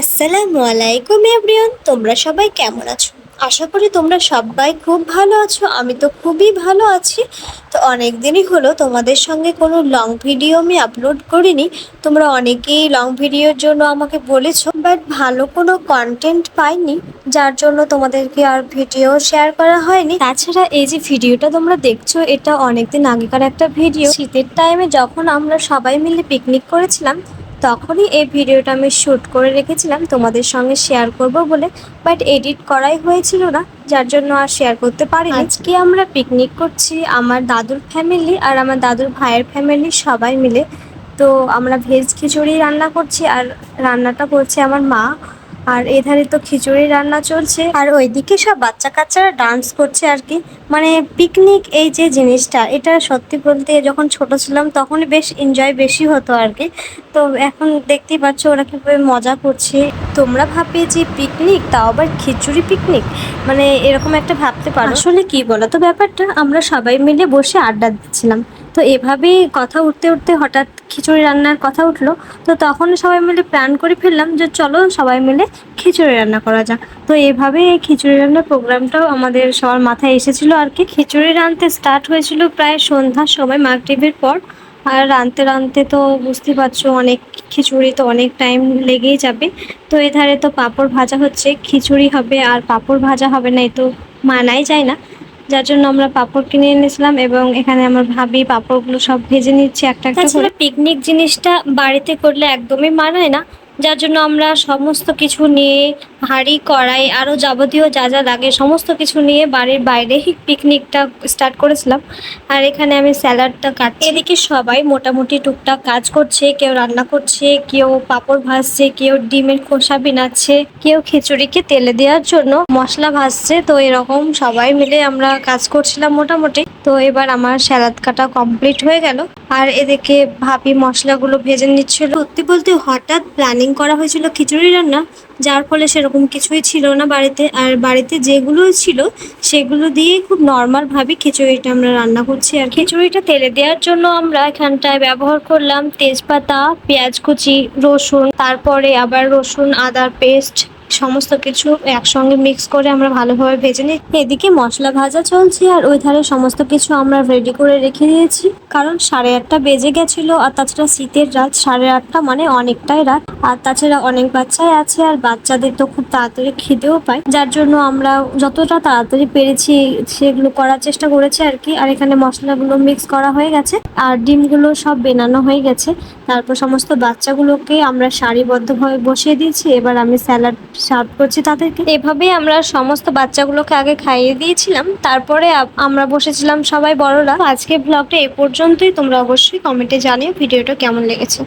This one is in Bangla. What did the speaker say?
আসসালামু আলাইকুম এভরিওয়ান তোমরা সবাই কেমন আছো? আশা করি তোমরা সবাই খুব ভালো আছো। আমি তো খুবই ভালো আছি। তো অনেক দিনই হলো তোমাদের সঙ্গে কোনো লং ভিডিও আমি আপলোড করিনি। তোমরা অনেকেই লং ভিডিওর জন্য আমাকে বলেছ বাট ভালো কোনো কন্টেন্ট পাইনি, যার জন্য তোমাদেরকে আর ভিডিও শেয়ার করা হয়নি। তাছাড়া এই যে ভিডিওটা তোমরা দেখছ, এটা অনেকদিন আগেকার একটা ভিডিও শীতের টাইমে যখন আমরা সবাই মিলে পিকনিক করেছিলাম তখনই এই ভিডিওটা আমি শ্যুট করে রেখেছিলাম। তোমাদের সঙ্গে শেয়ার করব বলে বাট এডিট করাই হয়েছিল না যার জন্য আর শেয়ার করতে পারি আজকে আমরা পিকনিক করছি আমার দাদুর ফ্যামিলি আর আমার দাদুর ভাইয়ের ফ্যামিলি সবাই মিলে। তো আমরা ভেজ খিচুড়ি রান্না করছি আর রান্নাটা করছে আমার মা। আর এধারে তো খিচুড়ি রান্না চলছে। আর ওইদিকে সব বাচ্চা কাচ্চারা ডান্স করছে আর কি। মানে পিকনিক এই যে জিনিসটা, এটা সত্যি বলতে যখন ছোট ছিলাম তখনই বেশ এনজয় বেশি হতো আর কি। তো এখন দেখতেই পাচ্ছ ওরা কীভাবে মজা করছে। তোমরা ভাববে যে পিকনিক তাও আবার খিচুড়ি পিকনিক মানে এরকম একটা ভাবতে পারো। আসলে কি বলো তো ব্যাপারটা? আমরা সবাই মিলে বসে আড্ডা দিচ্ছিলাম। তো এভাবেই কথা উঠতে উঠতে হঠাৎ খিচুড়ি রান্নার কথা উঠল। তো তখন সবাই মিলে প্ল্যান করে ফেললাম যে চলো সবাই মিলে খিচুড়ি রান্না করা যাক। তো এভাবে এই খিচুড়ি রান্নার প্রোগ্রামটাও আমাদের সবার মাথায় এসেছিল আর কি। খিচুড়ি রাঁধতে স্টার্ট হয়েছিল প্রায় সন্ধ্যার সময়, মাগরিবের পর। আর রাঁধতে রাঁধতে তো বুঝতে পারছ অনেক খিচুড়ি তো অনেক টাইম লেগেই যাবে। তো এধারে তো পাঁপড় ভাজা হচ্ছে, খিচুড়ি হবে আর পাঁপড় ভাজা হবে না, এ তো মানাই যায় না। যার জন্য আমরা পাপড় কিনে এনেছিলাম এবং এখানে আমার ভাবি পাঁপড়গুলো সব ভেজে নিচ্ছি একটা একটা করে। পিকনিক জিনিসটা বাড়িতে করলে একদমই মানায় না। যার জন্য আমরা সমস্ত কিছু নিয়ে, হাঁড়ি, কড়াই আরও যাবতীয় যা যা লাগে, সমস্ত কিছু নিয়ে বাড়ির বাইরেই পিকনিকটা স্টার্ট করেছিলাম। আর এখানে আমি স্যালাডটা কাটছি। এদিকে সবাই মোটামুটি টুকটাক কাজ করছে, কেউ রান্না করছে, কেউ পাঁপড় ভাজছে, কেউ ডিমের খোসা বিনাচ্ছে, কেউ খিচুড়িকে তেলে দেওয়ার জন্য মশলা ভাজছে। তো এরকম সবাই মিলে আমরা কাজ করছিলাম মোটামুটি। তো এবার আমার স্যালাদ কাটা কমপ্লিট হয়ে গেল। আর এদিকে ভাবি মশলাগুলো ভেজে নিচ্ছিল। সত্যি বলতে হঠাৎ প্ল্যানিং করা হয়েছিল খিচুড়ি রান্না, যার ফলে সেরকম কিছুই ছিল না বাড়িতে। আর বাড়িতে যেগুলো ছিল, সেগুলো দিয়েই খুব নর্মালভাবে খিচুড়িটা আমরা রান্না করছি আর খিচুড়িটা তেলে দেওয়ার জন্য আমরা এখানটায় ব্যবহার করলাম তেজপাতা, পেঁয়াজ কুচি, রসুন, তারপরে আবার রসুন আদার পেস্ট সমস্ত কিছু একসঙ্গে মিক্স করে আমরা ভালোভাবে ভেজে নিই। এদিকে মশলা ভাজা চলছে আর ওই ধারে সমস্ত কিছু আমরা রেডি করে রেখে দিয়েছি। কারণ সাড়ে আটটা বেজে গেছিল আর তাছাড়া শীতের রাত সাড়ে আটটা মানে অনেকটাই রাত। আর তাছাড়া অনেক বাচ্চাই আছে আর বাচ্চাদের তো খুব তাড়াতাড়ি খিদেও পায়। যার জন্য আমরা যতটা তাড়াতাড়ি পেরেছি সেগুলো করার চেষ্টা করেছি আর কি। আর এখানে মশলাগুলো মিক্স করা হয়ে গেছে আর ডিমগুলো সব বেনানো হয়ে গেছে। তারপর সমস্ত বাচ্চাগুলোকে আমরা সারিবদ্ধভাবে বসিয়ে দিয়েছি। এবার আমি স্যালাড সার্ভ করছি তাদেরকে। এভাবেই আমরা সমস্ত বাচ্চাগুলোকে আগে খাইয়ে দিয়েছিলাম, তারপরে আমরা বসেছিলাম সবাই বড়রা। আজকে ব্লগটা এ পর্যন্তই, তোমরা অবশ্যই কমেন্টে জানিও ভিডিওটা কেমন লেগেছে।